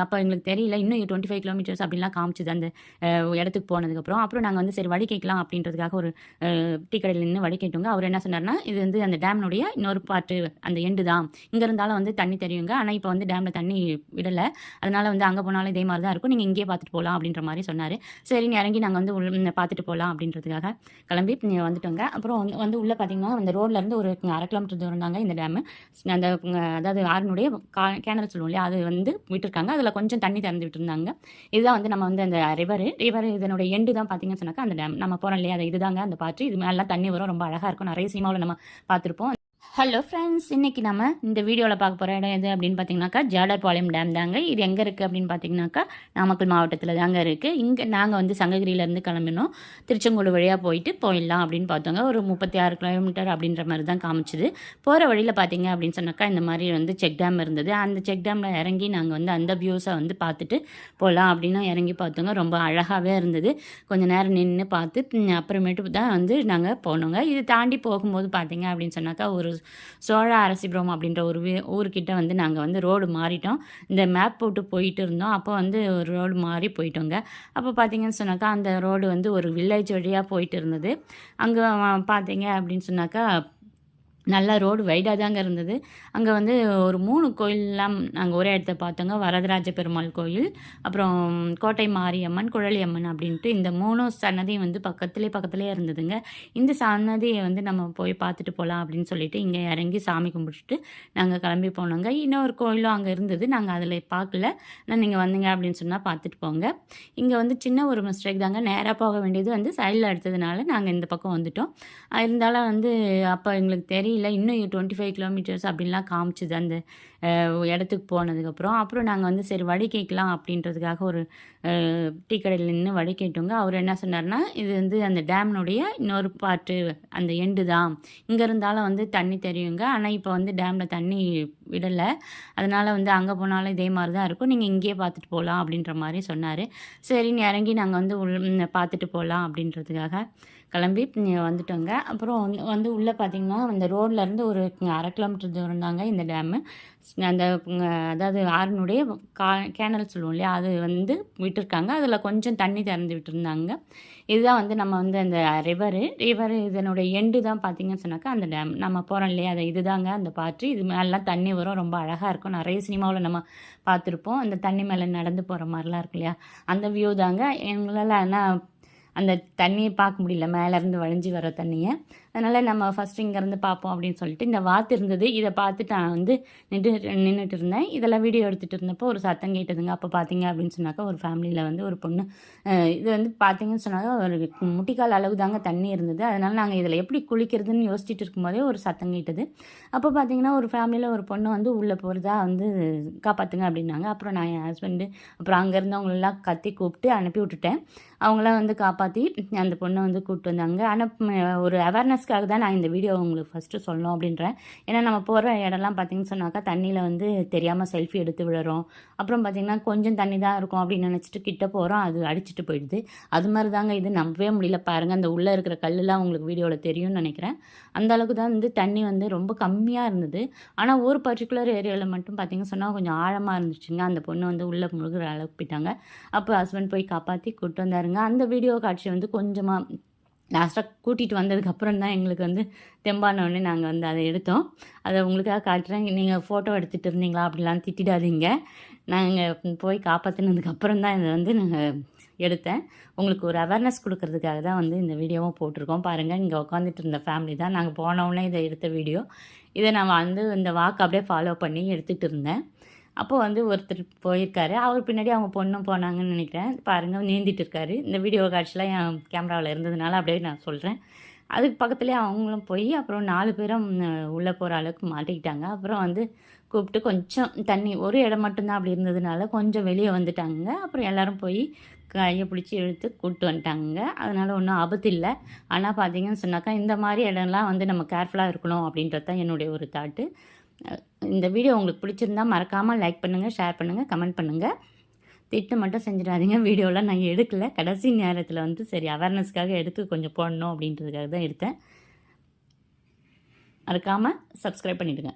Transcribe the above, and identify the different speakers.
Speaker 1: அப்போ எங்களுக்கு தெரியல. இன்னும் டுவெண்ட்டி ஃபைவ் கிலோமீட்டர்ஸ் அப்படின்லாம் காமிச்சது அந்த இடத்துக்கு போனதுக்கப்புறம் அப்புறம். நாங்கள் வந்து சரி வழி கேட்கலாம் அப்படின்றதுக்காக ஒரு அஹ், டீ கடையில் நின்று வழி கேட்டோங்க. அவர் என்ன சொன்னார்னா இது வந்து அந்த டேம்னுடைய இன்னொரு பாட்டு அந்த எண்டு தான். இங்கே இருந்தாலும் வந்து தண்ணி தெரியுங்க. ஆனால் இப்போ வந்து டேமில் தண்ணி விடலை. அதனால் வந்து அங்கே போனாலும் இதே மாதிரி தான் இருக்கும். நீங்கள் இங்கேயே பார்த்துட்டு போகலாம் அப்படின்ற மாதிரி சொன்னார். சரின்னு இறங்கி நாங்கள் வந்து உள்ள பார்த்துட்டு போகலாம் அப்படின்றதுக்காக கிளம்பி இங்க வந்துட்டோங்க. அப்புறம் வந்து வந்து உள்ளே பார்த்தீங்கன்னா அந்த ரோட்லேருந்து ஒரு அரை கிலோமீட்டர் தூரம் தாங்க இந்த டேமு அந்த அதாவது ஆறுனுடைய கா கேனல் சொல்லுவோம் இல்லையா அது வந்து விட்டுருக்காங்க. அதில் கொஞ்சம் தண்ணி திறந்து விட்டுருந்தாங்க. இதுதான் வந்து நம்ம வந்து அந்த ரிவர் ரிவர் இதனுடைய எண்டு தான் பார்த்தீங்கன்னு சொன்னாக்கா அந்த டேம் நம்ம போகிறோம் இல்லையா? அது இதுதாங்க அந்த பாட்டு. இது மேலாம் தண்ணி வரும். ரொம்ப அழகாக இருக்கும். நிறைய சினிமாவில் நம்ம பார்த்துருப்போம். ஹலோ ஃப்ரெண்ட்ஸ் இன்றைக்கி நம்ம இந்த வீடியோவில் பார்க்க போகிற இடம் எது அப்படின்னு பார்த்தீங்கன்னாக்கா ஜாடர்பாளையம் டேம் தாங்க. இது எங்கே இருக்குது அப்படின்னு பார்த்தீங்கன்னாக்கா நாமக்கல் மாவட்டத்தில் தாங்க இருக்குது இங்கே நாங்கள் வந்து சங்ககிரியிலேருந்து கிளம்பினோம். திருச்செங்கோடு வழியாக போயிட்டு போயிடலாம் அப்படின்னு பார்த்தோங்க. ஒரு முப்பத்தி ஆறு கிலோமீட்டர் அப்படின்ற மாதிரி தான் காமிச்சிது. போகிற வழியில் பார்த்தீங்க அப்படின்னு சொன்னாக்கா இந்த மாதிரி வந்து செக் டேம் இருந்தது. அந்த செக் டேமில் இறங்கி நாங்கள் வந்து அந்த வியூஸை வந்து பார்த்துட்டு போகலாம் அப்படின்னு இறங்கி பார்த்தோங்க. ரொம்ப அழகாகவே இருந்தது. கொஞ்சம் நேரம் நின்று பார்த்து அப்புறமேட்டு தான் வந்து நாங்கள் போனோங்க. இது தாண்டி போகும்போது பார்த்தீங்க அப்படின்னு சொன்னாக்கா ஒரு சோழ அரசிபுரம் அப்படின்ற ஒரு ஊர்கிட்ட வந்து நாங்கள் வந்து ரோடு மாறிட்டோம். இந்த மேப் போட்டு போயிட்டு இருந்தோம். அப்போ வந்து ஒரு ரோடு மாறி போயிட்டோங்க. அப்போ பார்த்தீங்கன்னு சொன்னாக்கா அந்த ரோடு வந்து ஒரு வில்லேஜ் வழியாக போயிட்டு இருந்தது. அங்கே பார்த்தீங்க அப்படின்னு சொன்னாக்கா நல்லா ரோடு வைடாக தாங்க இருந்தது. அங்கே வந்து ஒரு மூணு கோயிலெலாம் நாங்கள் ஒரே இடத்த பார்த்தோங்க. வரதராஜ பெருமாள் கோயில் அப்புறம் கோட்டை மாரியம்மன் குழலியம்மன் அப்படின்ட்டு இந்த மூணு சன்னதியும் வந்து பக்கத்துலேயே பக்கத்துலேயே இருந்ததுங்க. இந்த சன்னதியை வந்து நம்ம போய் பார்த்துட்டு போகலாம் அப்படின்னு சொல்லிட்டு இங்கே இறங்கி சாமி கும்பிட்டுட்டு நாங்கள் கிளம்பி போனோங்க. இன்னொரு கோயிலும் அங்கே இருந்தது. நாங்கள் அதில் பார்க்கல. ஆனால் நீங்கள் வந்தீங்க அப்படின்னு சொன்னால் பார்த்துட்டு போங்க. இங்கே வந்து சின்ன ஒரு மிஸ்டேக் தாங்க. நேராக போக வேண்டியது வந்து சைடில் எடுத்ததுனால நாங்கள் இந்த பக்கம் வந்துட்டோம். இருந்தாலும் வந்து அப்போ எங்களுக்கு இல்லை இன்னும் டுவெண்ட்டி ஃபைவ் கிலோமீட்டர்ஸ் அப்படின்லாம் காமிச்சுது அந்த இடத்துக்கு போனதுக்கப்புறம். அப்புறம் நாங்கள் வந்து சரி வடி கேட்கலாம் அப்படின்றதுக்காக ஒரு டீ கடையில் நின்று வடி கேட்டோங்க. அவர் என்ன சொன்னார்னா இது வந்து அந்த டேம்னுடைய இன்னொரு பாட்டு அந்த எண்டு தான். இங்கே இருந்தாலும் வந்து தண்ணி தெரியுங்க. ஆனால் இப்போ வந்து டேமில் தண்ணி விடலை. அதனால் வந்து அங்கே போனாலும் இதே மாதிரி தான் இருக்கும். நீங்கள் இங்கேயே பார்த்துட்டு போகலாம் அப்படின்ற மாதிரி சொன்னார். சரின்னு இறங்கி நாங்கள் வந்து உள் பார்த்துட்டு போகலாம் அப்படின்றதுக்காக கிளம்பி வந்துட்டோங்க. அப்புறம் வந்து வந்து உள்ளே பார்த்தீங்கன்னா அந்த ரோட்லேருந்து ஒரு அரை கிலோமீட்டர் தூரம் தாங்க இந்த டேமு. அந்த அதாவது ஆறுனுடைய கா கேனல் சொல்லுவோம் இல்லையா அது வந்து விட்டுருக்காங்க. அதில் கொஞ்சம் தண்ணி திறந்து விட்டுருந்தாங்க. இதுதான் வந்து நம்ம வந்து அந்த ரிவரு ரிவர் இதனுடைய எண்டு தான் பார்த்தீங்கன்னு சொன்னாக்கா அந்த டேம் நம்ம போகிறோம் இல்லையா? அது இதுதாங்க அந்த பாட்டு இது மேலாம் தண்ணி வரும். ரொம்ப அழகாக இருக்கும். நிறைய சினிமாவில் நம்ம பார்த்துருப்போம். அந்த தண்ணி மேலே நடந்து போகிற மாதிரிலாம் இருக்கு இல்லையா? அந்த வியூ தாங்க. எங்களால் ஆனால் அந்த தண்ணியை பார்க்க முடியல. மேலேருந்து வழிஞ்சு வர தண்ணியை. அதனால் நம்ம ஃபஸ்ட்டு இங்கேருந்து பார்ப்போம் அப்படின்னு சொல்லிட்டு இந்த வாத்து இருந்தது. இதை பார்த்துட்டு நான் வந்து நின்று நின்றுட்டு இருந்தேன். இதெல்லாம் வீடியோ எடுத்துகிட்டு இருந்தப்போ ஒரு சத்தம் கேட்டதுங்க. அப்போ பார்த்தீங்க அப்படின்னு சொன்னாக்கா ஒரு ஃபேமிலியில் வந்து ஒரு பொண்ணு இது வந்து பார்த்தீங்கன்னு சொன்னாக்கா ஒரு முட்டிக்கால் அளவு தாங்க தண்ணி இருந்தது. அதனால் நாங்கள் இதில் எப்படி குளிக்கிறதுன்னு யோசிச்சுட்டு இருக்கும்போதே ஒரு சத்தம் கேட்டது. அப்போ பார்த்தீங்கன்னா ஒரு ஃபேமிலியில் ஒரு பொண்ணு வந்து உள்ளே போகிறதா வந்து காப்பாற்றுங்க அப்படின்னாங்க. அப்புறம் நான் என் ஹஸ்பண்டு அப்புறம் அங்கே இருந்தவங்களெல்லாம் கத்தி கூப்பிட்டு அனுப்பி விட்டுட்டேன். அவங்களாம் வந்து காப்பாற்றி அந்த பொண்ணை வந்து கூப்பிட்டு வந்தாங்க. ஆனால் ஒரு அவேர்னஸ் அவேர்னஸ்க்காக தான் நான் இந்த வீடியோ உங்களுக்கு ஃபஸ்ட்டு சொல்லணும் அப்படின்றேன். ஏன்னா நம்ம போகிற இடம்லாம் பார்த்தீங்கன்னு சொன்னாக்கா தண்ணியில் வந்து தெரியாமல் செல்ஃபி எடுத்து விழுறோம் அப்புறம் பார்த்தீங்கன்னா கொஞ்சம் தண்ணி தான் இருக்கும் அப்படின்னு நினச்சிட்டு கிட்ட போகிறோம் அது அடிச்சிட்டு போயிடுது. அது மாதிரி தாங்க இது. நம்பவே முடியல பாருங்கள் அந்த உள்ளே இருக்கிற கல்லுலாம் உங்களுக்கு வீடியோவில் தெரியும்னு நினைக்கிறேன். அந்த அளவுக்கு தான் வந்து தண்ணி வந்து ரொம்ப கம்மியாக இருந்தது. ஆனால் ஒரு பர்டிகுலர் ஏரியாவில் மட்டும் பார்த்தீங்கன்னு சொன்னால் கொஞ்சம் ஆழமாக இருந்துச்சுங்க. அந்த பொண்ணு வந்து உள்ளே முழுகிற அளவுக்கு போயிட்டாங்க. அப்போ ஹஸ்பண்ட் போய் காப்பாற்றி கூப்பிட்டு வந்தாருங்க. அந்த வீடியோ காட்சி வந்து கொஞ்சமாக லாஸ்ட்டாக கூட்டிகிட்டு வந்ததுக்கப்புறம் தான் எங்களுக்கு வந்து தெம்பானோடனே நாங்கள் வந்து அதை எடுத்தோம். அதை உங்களுக்காக காட்டுறேன். நீங்கள் ஃபோட்டோ எடுத்துகிட்டு இருந்தீங்களா அப்படிலாம் திட்டிடாதீங்க. நாங்கள் போய் காப்பாற்றினதுக்கப்புறம் தான் இதை வந்து நாங்கள் எடுத்தேன். உங்களுக்கு ஒரு அவேர்னஸ் கொடுக்கறதுக்காக தான் வந்து இந்த வீடியோவும் போட்டிருக்கோம். பாருங்கள் இங்கே உட்காந்துட்டு இருந்த ஃபேமிலி தான். நாங்கள் போனவுடனே இதை எடுத்த வீடியோ இதை நான் வந்து இந்த வாக்கு அப்படியே ஃபாலோ பண்ணி எடுத்துகிட்டு இருந்தேன். அப்போ வந்து ஒருத்தர் போயிருக்காரு. அவர் பின்னாடி அவங்க பொண்ணும் போனாங்கன்னு நினைக்கிறேன். பாருங்கள் நீந்திட்டு இருக்காரு. இந்த வீடியோ காட்சிலாம் என் கேமராவில் இருந்ததுனால அப்படியே நான் சொல்கிறேன் அதுக்கு பக்கத்துலேயே அவங்களும் போய் அப்புறம் நாலு பேரும் உள்ளே போகிற அளவுக்கு மாட்டிக்கிட்டாங்க. அப்புறம் வந்து கூப்பிட்டு கொஞ்சம் தண்ணி ஒரு இடம் மட்டும்தான் அப்படி இருந்ததுனால கொஞ்சம் வெளியே வந்துட்டாங்க. அப்புறம் எல்லோரும் போய் கையை பிடிச்சி இழுத்து கூப்பிட்டு வந்துட்டாங்க. அதனால் ஒன்றும் ஆபத்து இல்லை. ஆனால் பார்த்தீங்கன்னு சொன்னாக்கா இந்த மாதிரி இடம்லாம் வந்து நம்ம கேர்ஃபுல்லாக இருக்கணும் அப்படின்றது தான் என்னுடைய ஒரு தாட்டு இந்த வீடியோ உங்களுக்கு பிடிச்சிருந்தா மறக்காமல் லைக் பண்ணுங்கள் ஷேர் பண்ணுங்கள் கமெண்ட் பண்ணுங்கள் திட்டு மட்டும் செஞ்சிடாதீங்க. வீடியோலாம் நான் எடுக்கல. கடைசி நேரத்தில் வந்து சரி அவேர்னஸ்க்காக எடுத்து கொஞ்சம் போடணும் அப்படின்றதுக்காக தான் எடுத்தேன். மறக்காமல் சப்ஸ்கிரைப் பண்ணிவிடுங்க